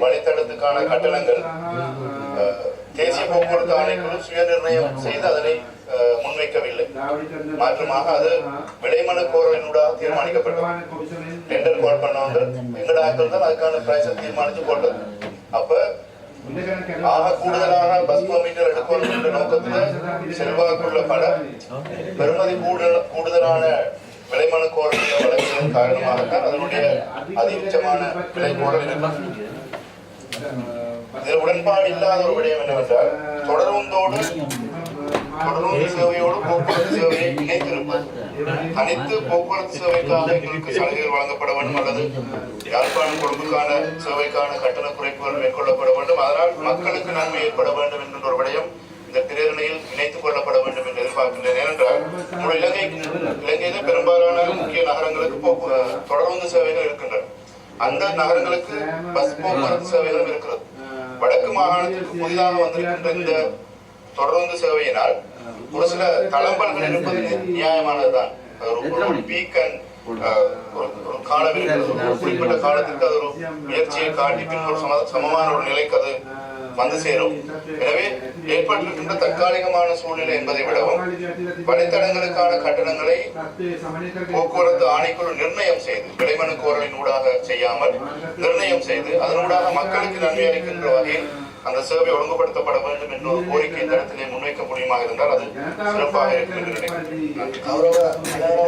வழித்தடத்துக்கான கட்டணங்கள் தேசிய போக்குவரத்து ஆணைக்குழு சுய நிர்ணயம் செய்து அதனை முன்வைக்கவில்லை. மாற்றமாக அது விலைமனு கோரலினூடாக தீர்மானிக்கப்பட்டது. டெண்டர் கால் பண்ணவங்க எங்கட ஆட்கள் தான் அதுக்கான பிரைஸை தீர்மானித்து போட்டது. அப்ப ஆக கூடுதலாக பஸ் பெர்மிட்டர் எடுக்கணும் என்ற நோக்கத்துல செல்வாக்குள்ள பல பெருமதி கூடுதலான காரணமாக அதனுடைய அதிகபட்சமான விலை கோரல் இதில் உடன்பாடு இல்லாத ஒரு விடயம் என்னவென்றால் தொடர்ந்தோடு தொடர்ந்து சேவையோடு போக்குவரத்து சேவையை இணைத்திருப்பது. அனைத்து போக்குவரத்து சேவைக்காக எங்களுக்கு சலுகைகள் வழங்கப்பட வேண்டும் அல்லது யாழ்ப்பாணம் சேவைக்கான கட்டண குறைப்புகள் மேற்கொள்ளப்பட வேண்டும். அதனால் மக்களுக்கு நன்மை ஏற்பட வேண்டும் என்கின்ற ஒரு விடயம் இந்த பிரேரணையில் இணைத்துக் கொள்ளப்பட வேண்டும் என்று எதிர்பார்க்கின்றேன். ஏனென்றால் இலங்கை இலங்கையில தொடர்ந்து சேவைகள் இருக்கின்றன. அந்த நகரங்களுக்கு பஸ் போக்குவரத்து சேவைகளும் இருக்கிறது. வடக்கு மாகாணத்திற்கு புதிதாக வந்திருக்கின்ற இந்த தொடர்ந்து சேவையினால் ஒரு சில தளம்பல்கள் இருப்பது நியாயமானதுதான் ஒரு- பீக் அண்ட் ஒரு காலம் இருக்கிறது ஒரு குறிப்பிட்ட காலத்திற்கு அது ஒரு முயற்சியை காட்டி பின் ஒரு சம சமமான ஒரு நிலைக்கு அது வந்து சேரும். எனவே ஏற்பட்டிருக்கின்ற தற்காலிகமான சூழ்நிலை என்பதை விடவும் வழித்தடங்களுக்கான கட்டணங்களை போக்குவரத்து ஆணைக்குழு நிர்ணயம் செய்து விளைமனு கோரலின் ஊடாக செய்யாமல் நிர்ணயம் செய்து அதனூடாக மக்களுக்கு நன்மை அளிக்கின்ற வகையில் அந்த சேவை ஒழுங்குபடுத்தப்பட வேண்டும் என்ற ஒரு கோரிக்கை இந்த இடத்திலே முன்வைக்க முடியுமா இருந்தால் அது சிறப்பாக இருக்கும் என்று நினைக்கிறேன்.